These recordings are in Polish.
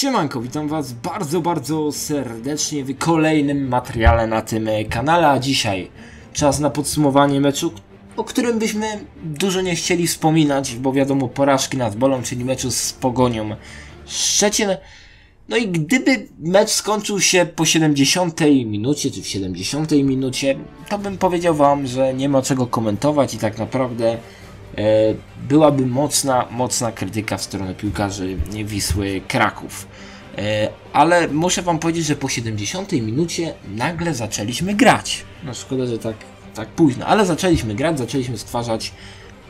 Siemanko, witam was bardzo, bardzo serdecznie w kolejnym materiale na tym kanale, a dzisiaj czas na podsumowanie meczu, o którym byśmy dużo nie chcieli wspominać, bo wiadomo porażki nas bolą, czyli meczu z Pogonią Szczecin. No i gdyby mecz skończył się po 70 minucie, czy w 70 minucie, to bym powiedział wam, że nie ma czego komentować i tak naprawdę byłaby mocna, mocna krytyka w stronę piłkarzy Wisły Kraków. E, ale muszę wam powiedzieć, że po 70 minucie nagle zaczęliśmy grać. No szkoda, że tak, tak późno, ale zaczęliśmy grać, zaczęliśmy stwarzać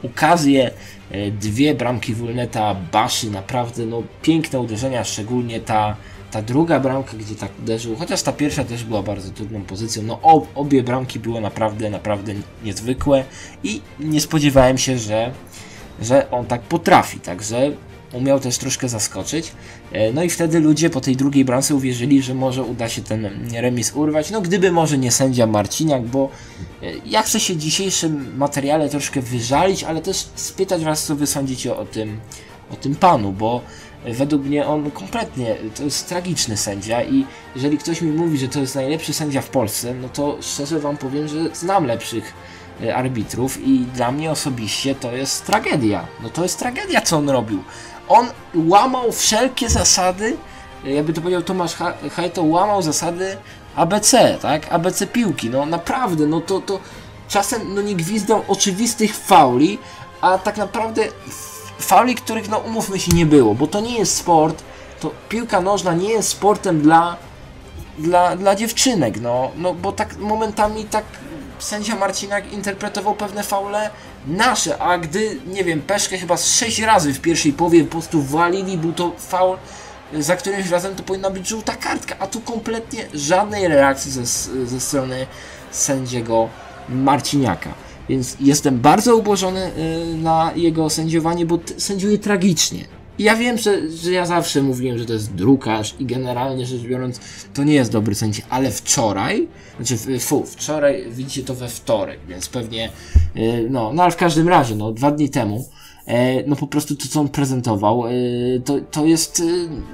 okazję. E, dwie bramki Wulneta, Baszy, naprawdę no, piękne uderzenia, szczególnie ta ta druga bramka, gdzie tak uderzył, chociaż ta pierwsza też była bardzo trudną pozycją, no ob, obie bramki były naprawdę, naprawdę niezwykłe i nie spodziewałem się, że, że on tak potrafi, także umiał też troszkę zaskoczyć. E, no i wtedy ludzie po tej drugiej bramce uwierzyli, że może uda się ten remis urwać. No gdyby może nie sędzia Marciniak, bo e, ja chcę się dzisiejszym materiale troszkę wyżalić, ale też spytać was, co wy sądzicie o tym, o tym panu, bo według mnie on kompletnie, to jest tragiczny sędzia i jeżeli ktoś mi mówi, że to jest najlepszy sędzia w Polsce, no to szczerze wam powiem, że znam lepszych e, arbitrów i dla mnie osobiście to jest tragedia. No to jest tragedia, co on robił. On łamał wszelkie zasady, e, jakby to powiedział Tomasz Hajto, łamał zasady ABC, tak? ABC piłki, no naprawdę, no to, to czasem no nie gwizdał oczywistych fauli, a tak naprawdę fauli, których no umówmy się nie było, bo to nie jest sport, to piłka nożna nie jest sportem dla, dla, dla dziewczynek, no, no bo tak momentami tak sędzia Marcinak interpretował pewne faule nasze, a gdy, nie wiem, Peszkę chyba z 6 razy w pierwszej połowie po prostu walili, był to faul, za którymś razem to powinna być żółta kartka, a tu kompletnie żadnej reakcji ze, ze strony sędziego Marciniaka. Więc jestem bardzo ubożony y, na jego sędziowanie, bo sędziuje tragicznie. I ja wiem, że, że ja zawsze mówiłem, że to jest drukarz i generalnie rzecz biorąc to nie jest dobry sędzia, ale wczoraj, znaczy fu, wczoraj widzicie to we wtorek, więc pewnie, y, no, no ale w każdym razie, no dwa dni temu, no po prostu to, co on prezentował, e, to, to jest e,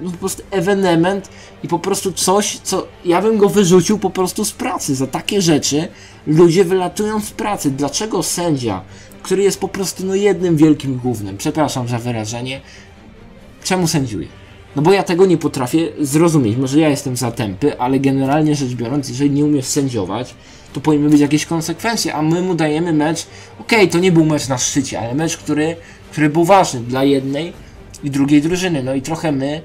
no, po prostu ewenement i po prostu coś, co ja bym go wyrzucił po prostu z pracy. Za takie rzeczy ludzie wylatują z pracy. Dlaczego sędzia, który jest po prostu no jednym wielkim głównym, przepraszam za wyrażenie, czemu sędziuje? No bo ja tego nie potrafię zrozumieć. Może ja jestem za tępy, ale generalnie rzecz biorąc, jeżeli nie umiesz sędziować, to powinny być jakieś konsekwencje, a my mu dajemy mecz, okej, okay, to nie był mecz na szczycie, ale mecz, który, który był ważny dla jednej i drugiej drużyny. No i trochę my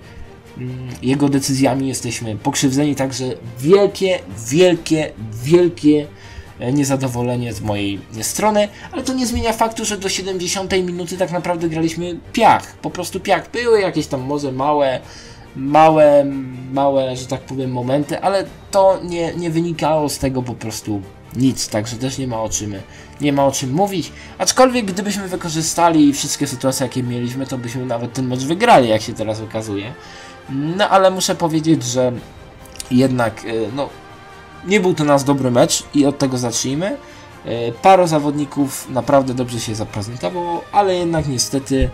mm, jego decyzjami jesteśmy pokrzywdzeni, także wielkie, wielkie, wielkie E, niezadowolenie z mojej strony, ale to nie zmienia faktu, że do 70 minuty tak naprawdę graliśmy piach, po prostu piach. Były jakieś tam może małe, małe, małe, że tak powiem, momenty, ale to nie, nie wynikało z tego po prostu nic, także też nie ma o czym, nie ma o czym mówić. Aczkolwiek gdybyśmy wykorzystali wszystkie sytuacje, jakie mieliśmy, to byśmy nawet ten mecz wygrali, jak się teraz okazuje. No ale muszę powiedzieć, że jednak, e, no, nie był to nasz dobry mecz i od tego zacznijmy. E, Paro zawodników naprawdę dobrze się zaprezentowało, ale jednak niestety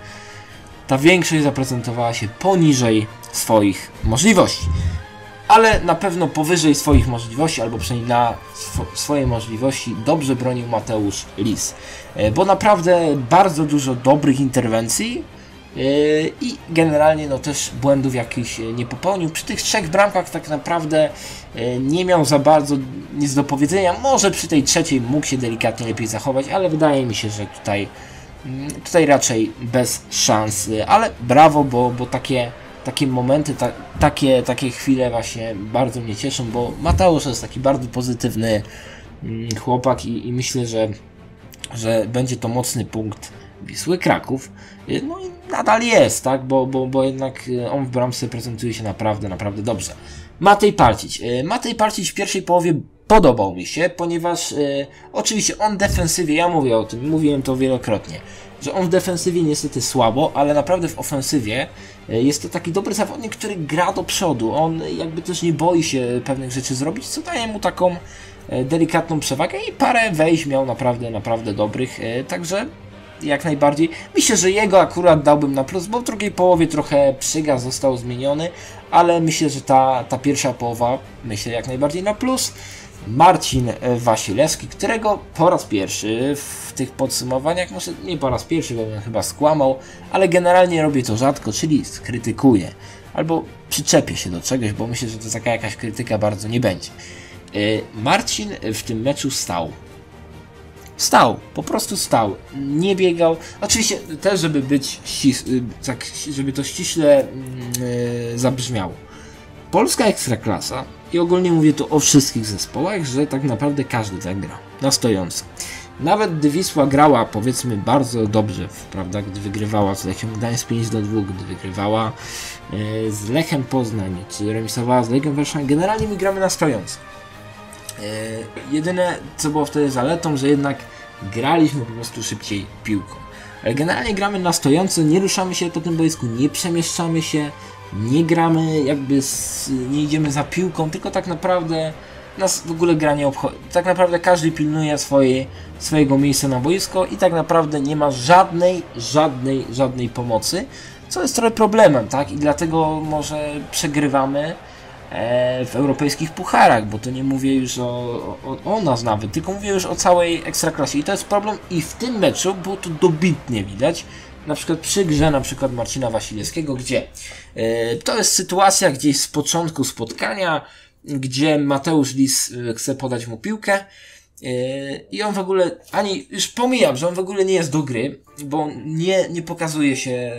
ta większość zaprezentowała się poniżej swoich możliwości. Ale na pewno powyżej swoich możliwości, albo przynajmniej na sw możliwości, dobrze bronił Mateusz Lis. E, bo naprawdę bardzo dużo dobrych interwencji Yy, i generalnie no też błędów jakichś nie popełnił. Przy tych trzech bramkach tak naprawdę nie miał za bardzo nic do powiedzenia. Może przy tej trzeciej mógł się delikatnie lepiej zachować, ale wydaje mi się, że tutaj, mm, tutaj raczej bez szans. Ale brawo, bo, bo takie, takie momenty, ta, takie, takie chwile właśnie bardzo mnie cieszą, bo Mateusz jest taki bardzo pozytywny mm, chłopak i, i myślę, że, że będzie to mocny punkt Wisły Kraków. No i nadal jest, tak? Bo, bo, bo jednak e, on w bramce prezentuje się naprawdę, naprawdę dobrze. Matej Parcić. E, Matej Parcić w pierwszej połowie podobał mi się, ponieważ e, oczywiście on defensywie, ja mówię o tym, mówiłem to wielokrotnie, że on w defensywie niestety słabo, ale naprawdę w ofensywie e, jest to taki dobry zawodnik, który gra do przodu. On jakby też nie boi się pewnych rzeczy zrobić, co daje mu taką e, delikatną przewagę i parę wejść miał naprawdę, naprawdę dobrych, także jak najbardziej. Myślę, że jego akurat dałbym na plus, bo w drugiej połowie trochę przygas został zmieniony, ale myślę, że ta, ta pierwsza połowa, myślę jak najbardziej na plus. Marcin Wasilewski, którego po raz pierwszy w tych podsumowaniach, może nie po raz pierwszy, bo bym chyba skłamał, ale generalnie robię to rzadko, czyli skrytykuję. Albo przyczepię się do czegoś, bo myślę, że to taka jakaś krytyka bardzo nie będzie. Marcin w tym meczu stał Stał, po prostu stał. Nie biegał. Oczywiście też, żeby być ścis tak, żeby to ściśle yy, zabrzmiało. Polska ekstraklasa i ogólnie mówię tu o wszystkich zespołach, że tak naprawdę każdy tak gra. Na stojąco. Nawet gdy Wisła grała powiedzmy bardzo dobrze, prawda, gdy wygrywała z Lechem Gdańsk 5 do 2, gdy wygrywała yy, z Lechem Poznań, czy remisowała z Legiem Warszawa, generalnie my gramy na stojąco. E, jedyne, co było wtedy zaletą, że jednak graliśmy po prostu szybciej piłką. Ale generalnie gramy na stojąco, nie ruszamy się po tym boisku, nie przemieszczamy się, nie gramy jakby, z, nie idziemy za piłką, tylko tak naprawdę nas w ogóle gra nie obchodzi. Tak naprawdę każdy pilnuje swoje, swojego miejsca na boisko i tak naprawdę nie ma żadnej, żadnej, żadnej pomocy, co jest trochę problemem, tak? I dlatego może przegrywamy E, w europejskich pucharach, bo to nie mówię już o, o, o, nas nawet, tylko mówię już o całej ekstraklasie i to jest problem i w tym meczu było to dobitnie widać, na przykład przy grze na przykład Marcina Wasilewskiego, gdzie e, to jest sytuacja gdzieś z początku spotkania, gdzie Mateusz Lis e, chce podać mu piłkę i on w ogóle, ani, już pomijam, że on w ogóle nie jest do gry, bo nie, nie pokazuje się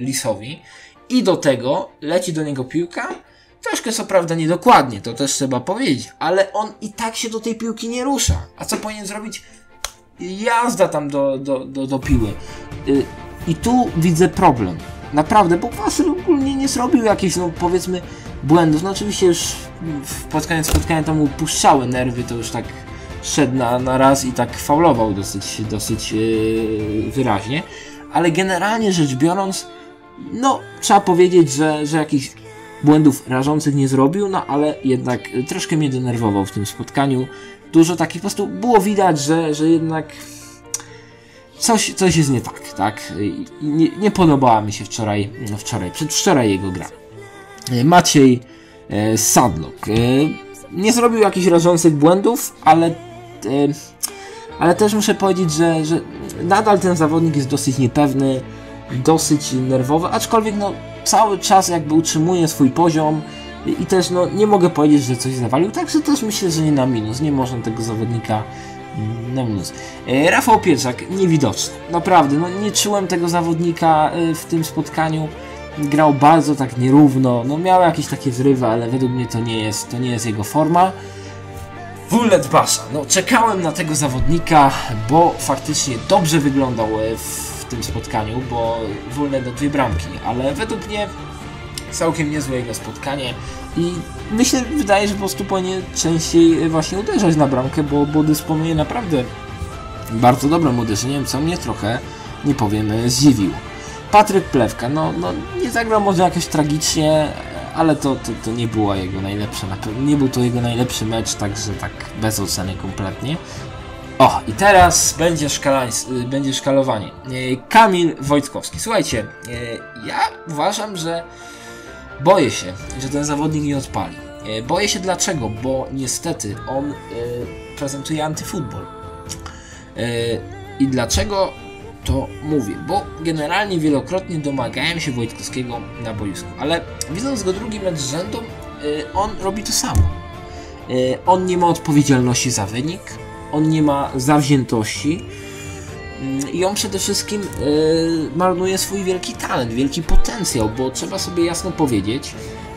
Lisowi i do tego leci do niego piłka, Troszkę co prawda niedokładnie, to też trzeba powiedzieć, ale on i tak się do tej piłki nie rusza. A co powinien zrobić? Jazda tam do, do, do, do piły. Yy, I tu widzę problem. Naprawdę, bo Wasyl ogólnie nie zrobił jakichś, no powiedzmy, błędów. No oczywiście już w spotkaniu spotkania tam mu puszczały nerwy, to już tak szedł na, na raz i tak faulował dosyć, dosyć yy, wyraźnie. Ale generalnie rzecz biorąc, no trzeba powiedzieć, że, że jakiś błędów rażących nie zrobił, no ale jednak troszkę mnie denerwował w tym spotkaniu. Dużo takich po prostu było widać, że, że jednak coś, coś jest nie tak, tak? Nie, nie podobała mi się wczoraj, wczoraj, przedwczoraj jego gra. Maciej e, Sadlock. E, nie zrobił jakichś rażących błędów, ale, e, ale też muszę powiedzieć, że, że nadal ten zawodnik jest dosyć niepewny, dosyć nerwowy, aczkolwiek no cały czas jakby utrzymuje swój poziom i też no nie mogę powiedzieć, że coś zawalił, także też myślę, że nie na minus, nie można tego zawodnika na minus. E, Rafał Pieczak, niewidoczny, naprawdę, no nie czułem tego zawodnika e, w tym spotkaniu, grał bardzo tak nierówno, no miał jakieś takie zrywy, ale według mnie to nie jest, to nie jest jego forma. Wulet Basza, no czekałem na tego zawodnika, bo faktycznie dobrze wyglądał e, w tym spotkaniu, bo wolne do dwie bramki, ale według mnie całkiem niezłe jego spotkanie i myślę, wydaje, że po prostu powinien częściej właśnie uderzać na bramkę, bo, bo dysponuje naprawdę bardzo dobrym uderzeniem, co mnie trochę, nie powiem, zdziwiło. Patryk Plewka, no, no nie zagrał może jakoś tragicznie, ale to, to, to nie była jego najlepsza, nie był to jego najlepszy mecz, także tak bez oceny kompletnie. O, i teraz będzie, szkalań, będzie szkalowanie. E, Kamil Wojtkowski. Słuchajcie, e, ja uważam, że boję się, że ten zawodnik nie odpali. E, boję się dlaczego, bo niestety on prezentuje antyfutbol. I dlaczego to mówię? Bo generalnie wielokrotnie domagałem się Wojtkowskiego na boisku, ale widząc go drugi mecz z rzędu, on robi to samo. On nie ma odpowiedzialności za wynik, on nie ma zawziętości i on przede wszystkim yy, marnuje swój wielki talent, wielki potencjał, bo trzeba sobie jasno powiedzieć,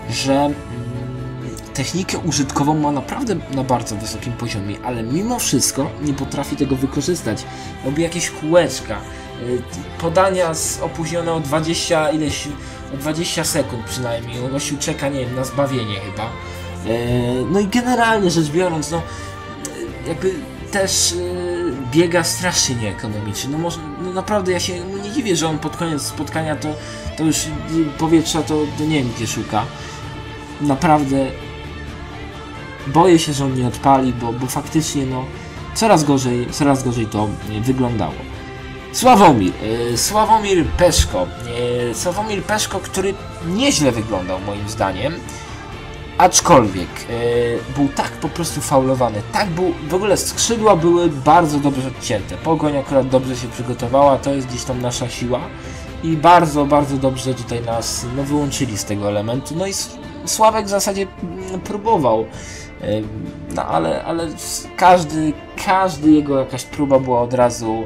że yy, technikę użytkową ma naprawdę na bardzo wysokim poziomie, ale mimo wszystko nie potrafi tego wykorzystać. Robi jakieś kółeczka, yy, podania z opóźnione o 20 ileś, o 20 sekund przynajmniej, gościu czeka, nie wiem, na zbawienie chyba. No i generalnie rzecz biorąc, no jakby też biega strasznie nieekonomicznie. No, może, no naprawdę ja się no nie dziwię, że on pod koniec spotkania to, to już powietrza to, to nie wiem gdzie szuka. Naprawdę boję się, że on nie odpali, bo, bo faktycznie no coraz gorzej, coraz gorzej to wyglądało. Sławomir, e, Sławomir Peszko. E, Sławomir Peszko, który nieźle wyglądał moim zdaniem. Aczkolwiek e, był tak po prostu faulowany, tak był, w ogóle skrzydła były bardzo dobrze odcięte. Pogoń akurat dobrze się przygotowała, to jest gdzieś tam nasza siła i bardzo, bardzo dobrze tutaj nas no, wyłączyli z tego elementu. No i Sławek w zasadzie mm, próbował, no ale, ale każdy, każdy jego jakaś próba była od razu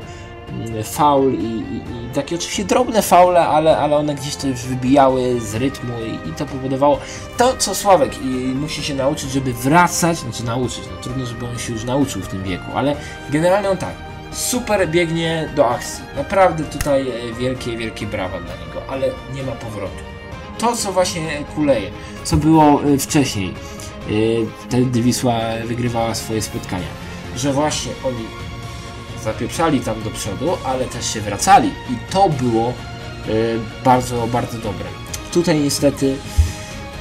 faul i, i, i, takie oczywiście drobne faule, ale, ale one gdzieś to już wybijały z rytmu i, i to powodowało to, co Sławek i musi się nauczyć, żeby wracać, znaczy nauczyć, no trudno, żeby on się już nauczył w tym wieku, ale generalnie on tak, super biegnie do akcji, naprawdę tutaj e, wielkie, wielkie brawa dla niego, ale nie ma powrotu. To, co właśnie kuleje, co było e, wcześniej, e, wtedy Wisła wygrywała swoje spotkania, że właśnie oni zapieprzali tam do przodu, ale też się wracali i to było y, bardzo, bardzo dobre. Tutaj niestety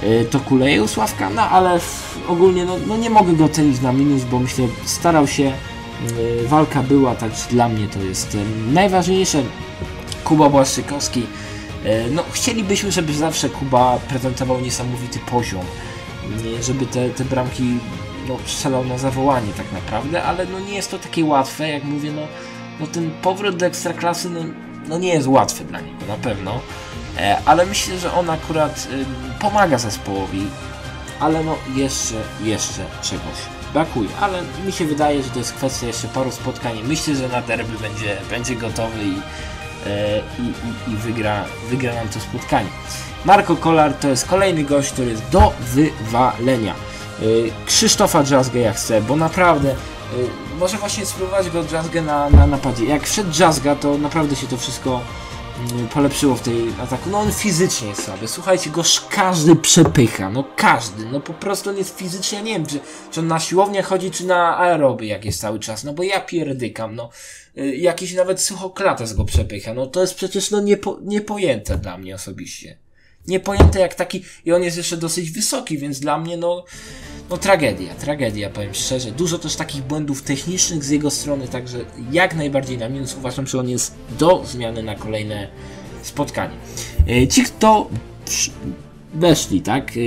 y, to kuleje u Sławka, no ale ogólnie no, no, nie mogę go ocenić na minus, bo myślę, starał się, y, walka była, także dla mnie to jest najważniejsze. Kuba Błaszczykowski, no chcielibyśmy, żeby zawsze Kuba prezentował niesamowity poziom, żeby te, te bramki no, na zawołanie tak naprawdę, ale no nie jest to takie łatwe, jak mówię, no, no ten powrót do ekstraklasy no, no nie jest łatwy dla niego, na pewno, e, ale myślę, że on akurat y, pomaga zespołowi, ale no jeszcze, jeszcze czegoś brakuje, ale mi się wydaje, że to jest kwestia jeszcze paru spotkań myślę, że na derby będzie, będzie gotowy i, e, i, i wygra, wygra nam to spotkanie. Marco Kolar to jest kolejny gość, który jest do wywalenia. Y, Krzysztofa Jazzgę jak chcę, bo naprawdę y, może właśnie spróbować go Jazzgę na, na napadzie. Jak wszedł Jazzga, to naprawdę się to wszystko mm, polepszyło w tej ataku. No on fizycznie jest słaby. Słuchajcie, go każdy przepycha. No każdy. No po prostu on jest fizycznie, nie wiem, czy, czy on na siłownię chodzi, czy na aeroby jak jest cały czas. No bo ja pierdykam, no. Y, jakiś nawet suchoklates go przepycha. No to jest przecież no niepo, niepojęte dla mnie osobiście. Niepojęte jak taki, i on jest jeszcze dosyć wysoki, więc dla mnie no no tragedia, tragedia, powiem szczerze. Dużo też takich błędów technicznych z jego strony, także jak najbardziej na minus uważam, że on jest do zmiany na kolejne spotkanie. E, ci, kto weszli, tak, e, e,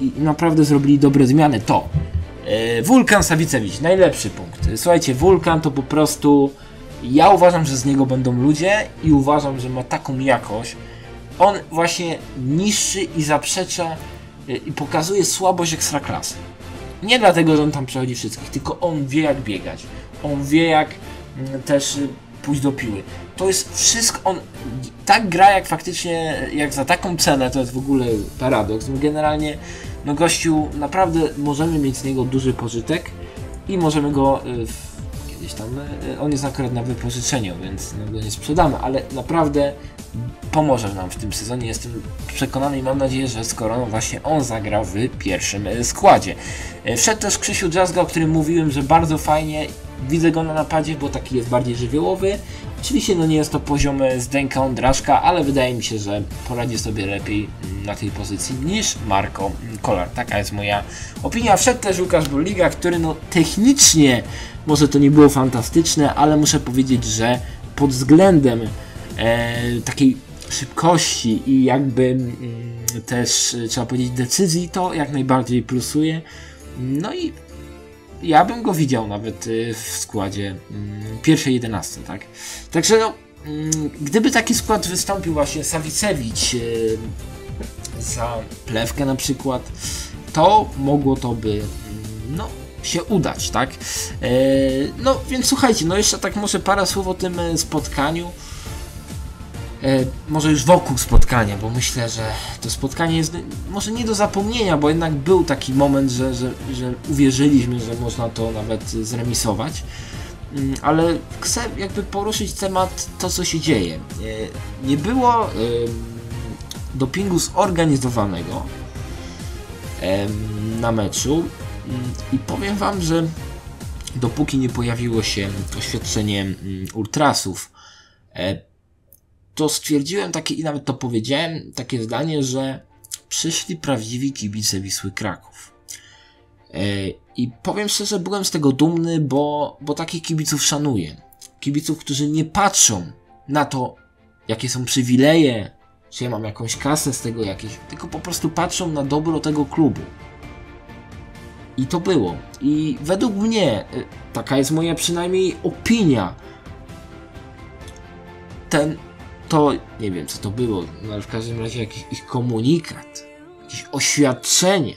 i naprawdę zrobili dobre zmiany, to Wulkan Sawicewicz, najlepszy punkt. Słuchajcie, Wulkan to po prostu, ja uważam, że z niego będą ludzie i uważam, że ma taką jakość. On właśnie niszczy i zaprzecza Y, i pokazuje słabość ekstraklasy. Nie dlatego, że on tam przechodzi wszystkich, tylko on wie jak biegać. On wie jak mm, też y, pójść do piły. To jest wszystko, on tak gra jak faktycznie, jak za taką cenę, to jest w ogóle paradoks. Generalnie, no gościu, naprawdę możemy mieć z niego duży pożytek i możemy go y, kiedyś tam, on jest akurat na wypożyczeniu, więc no, go nie sprzedamy, ale naprawdę pomoże nam w tym sezonie. Jestem przekonany i mam nadzieję, że skoro no właśnie on zagrał w pierwszym składzie. E, wszedł też Krzysiu Jazzga, o którym mówiłem, że bardzo fajnie widzę go na napadzie, bo taki jest bardziej żywiołowy. Oczywiście no nie jest to poziom e, Zdenka Ondraszka, ale wydaje mi się, że poradzi sobie lepiej mm, na tej pozycji niż Marco Kolar. Taka jest moja opinia. Wszedł też Łukasz Burliga, który no technicznie może to nie było fantastyczne, ale muszę powiedzieć, że pod względem takiej szybkości i jakby mm, też e, trzeba powiedzieć decyzji, to jak najbardziej plusuje. No i ja bym go widział nawet e, w składzie mm, pierwszej 11, tak? Także no, mm, gdyby taki skład wystąpił właśnie Sawicewicz e, za plewkę na przykład, to mogło to by no, się udać, tak? No więc słuchajcie, no jeszcze tak może parę słów o tym spotkaniu. E, może już wokół spotkania, bo myślę, że to spotkanie jest może nie do zapomnienia, bo jednak był taki moment, że, że, że uwierzyliśmy, że można to nawet zremisować. Mm, ale chcę jakby poruszyć temat to, co się dzieje. E, nie było dopingu zorganizowanego na meczu mm, i powiem Wam, że dopóki nie pojawiło się oświadczenie mm, ultrasów, e, to stwierdziłem takie i nawet to powiedziałem, takie zdanie, że przyszli prawdziwi kibice Wisły Kraków. E, I powiem szczerze, byłem z tego dumny, bo, bo takich kibiców szanuję. kibiców, którzy nie patrzą na to, jakie są przywileje, czy ja mam jakąś kasę z tego jakieś, tylko po prostu patrzą na dobro tego klubu. I to było. I według mnie, y, taka jest moja przynajmniej opinia, ten, to, nie wiem co to było, no ale w każdym razie jakiś ich komunikat, jakieś oświadczenie,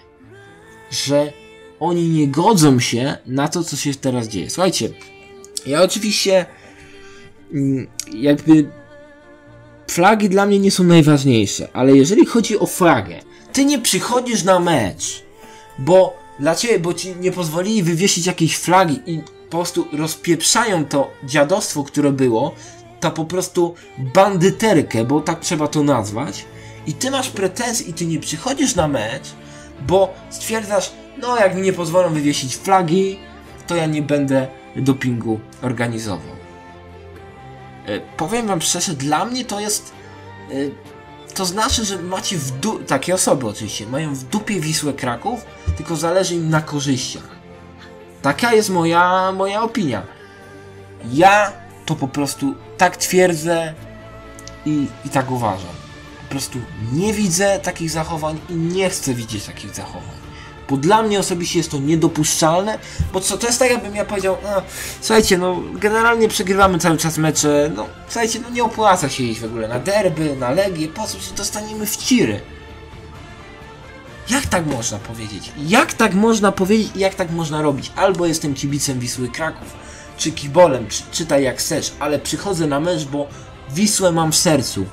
że oni nie godzą się na to, co się teraz dzieje. Słuchajcie, ja oczywiście mm, jakby flagi dla mnie nie są najważniejsze, ale jeżeli chodzi o flagę, ty nie przychodzisz na mecz, bo dla ciebie, bo ci nie pozwolili wywiesić jakiejś flagi i po prostu rozpieprzają to dziadostwo, które było, ta po prostu bandyterkę, bo tak trzeba to nazwać, i ty masz pretensje i ty nie przychodzisz na mecz, bo stwierdzasz, no jak mi nie pozwolą wywiesić flagi, to ja nie będę dopingu organizował. E, powiem wam szczerze, dla mnie to jest. E, to znaczy, że macie w du- takie osoby oczywiście, mają w dupie Wisłę Kraków, tylko zależy im na korzyściach. Taka jest moja, moja opinia. Ja to po prostu tak twierdzę i, i tak uważam. Po prostu nie widzę takich zachowań i nie chcę widzieć takich zachowań. Bo dla mnie osobiście jest to niedopuszczalne, bo co, to jest tak jakbym ja powiedział, no, słuchajcie, no generalnie przegrywamy cały czas mecze, no słuchajcie, no nie opłaca się iść w ogóle na derby, na legię, po co dostaniemy w ciry? Jak tak można powiedzieć? Jak tak można powiedzieć i jak tak można robić? Albo jestem kibicem Wisły Kraków, czy kibolem, czy, czytaj jak chcesz, ale przychodzę na mecz, bo Wisłę mam w sercu.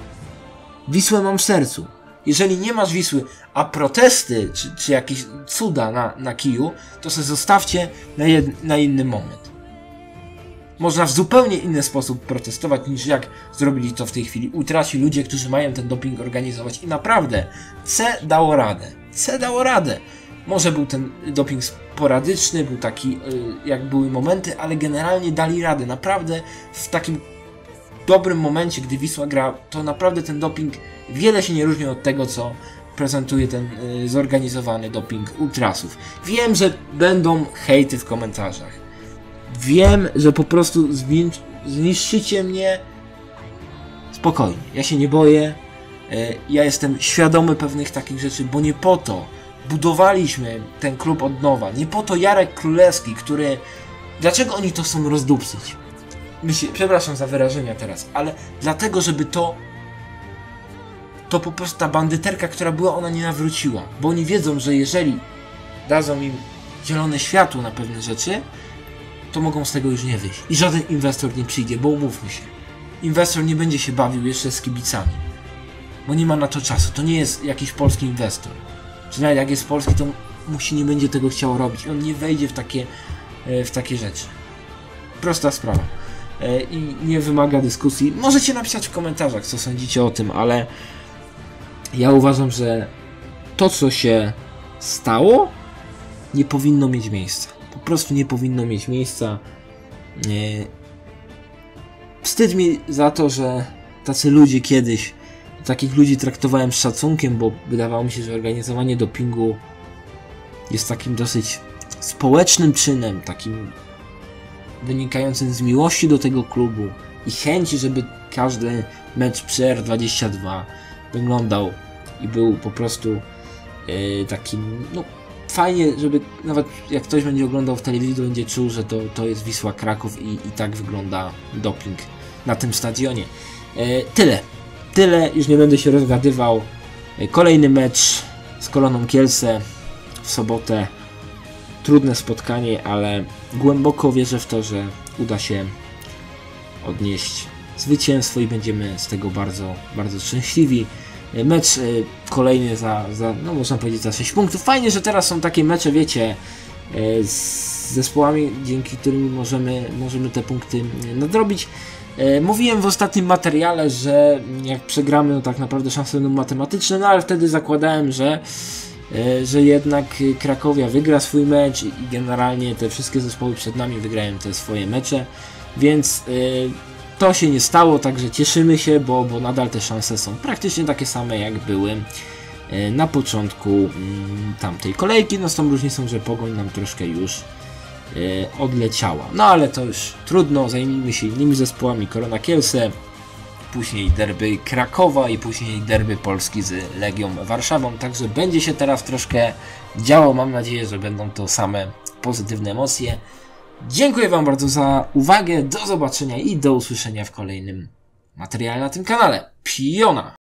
Wisłę mam w sercu. Jeżeli nie masz Wisły, a protesty, czy, czy jakieś cuda na, na kiju, to se zostawcie na, jed, na inny moment. Można w zupełnie inny sposób protestować niż jak zrobili to w tej chwili. Utraci ludzie, którzy mają ten doping organizować i naprawdę C dało radę. C dało radę. Może był ten doping sporadyczny, był taki, y, jak były momenty, ale generalnie dali radę. Naprawdę w takim dobrym momencie, gdy Wisła gra, to naprawdę ten doping wiele się nie różni od tego, co prezentuje ten y, zorganizowany doping ultrasów. Wiem, że będą hejty w komentarzach. Wiem, że po prostu zniszczycie mnie. Spokojnie, ja się nie boję. Y, ja jestem świadomy pewnych takich rzeczy, bo nie po to budowaliśmy ten klub od nowa. Nie po to Jarek Królewski, który. Dlaczego oni to chcą rozdupcyć? Myślę, przepraszam za wyrażenia teraz, ale dlatego, żeby to to po prostu ta bandyterka, która była, ona nie nawróciła. Bo oni wiedzą, że jeżeli dadzą im zielone światło na pewne rzeczy, to mogą z tego już nie wyjść. I żaden inwestor nie przyjdzie, bo umówmy się. Inwestor nie będzie się bawił jeszcze z kibicami. Bo nie ma na to czasu. To nie jest jakiś polski inwestor. Czy nawet jak jest polski, to musi nie będzie tego chciał robić. On nie wejdzie w takie, e, w takie rzeczy. Prosta sprawa. E, I nie wymaga dyskusji. Możecie napisać w komentarzach, co sądzicie o tym, ale ja uważam, że to, co się stało, nie powinno mieć miejsca. Po prostu nie powinno mieć miejsca. Wstyd mi za to, że tacy ludzie kiedyś, takich ludzi traktowałem z szacunkiem, bo wydawało mi się, że organizowanie dopingu jest takim dosyć społecznym czynem, takim wynikającym z miłości do tego klubu i chęci, żeby każdy mecz przy R22 wyglądał i był po prostu yy, takim, no fajnie, żeby nawet jak ktoś będzie oglądał w telewizji, to będzie czuł, że to, to jest Wisła Kraków i, i tak wygląda doping na tym stadionie. Yy, tyle. Tyle, już nie będę się rozgadywał. Kolejny mecz z Koloną Kielce w sobotę. Trudne spotkanie, ale głęboko wierzę w to, że uda się odnieść zwycięstwo i będziemy z tego bardzo, bardzo szczęśliwi. Mecz e, kolejny za, za, no można powiedzieć, za 6 punktów. Fajnie, że teraz są takie mecze, wiecie, e, z zespołami, dzięki którym możemy, możemy te punkty nadrobić. E, mówiłem w ostatnim materiale, że jak przegramy, no tak naprawdę szanse będą matematyczne, no ale wtedy zakładałem, że, że jednak Krakowia wygra swój mecz i generalnie te wszystkie zespoły przed nami wygrają te swoje mecze, więc to się nie stało, także cieszymy się, bo, bo nadal te szanse są praktycznie takie same jak były e, na początku mm, tamtej kolejki. No z tą różnicą, że Pogoń nam troszkę już odleciała. No ale to już trudno, zajmijmy się innymi zespołami. Korona Kielce, później derby Krakowa i później derby Polski z Legią Warszawą. Także będzie się teraz troszkę działo. Mam nadzieję, że będą to same pozytywne emocje. Dziękuję Wam bardzo za uwagę. Do zobaczenia i do usłyszenia w kolejnym materiale na tym kanale. Piona!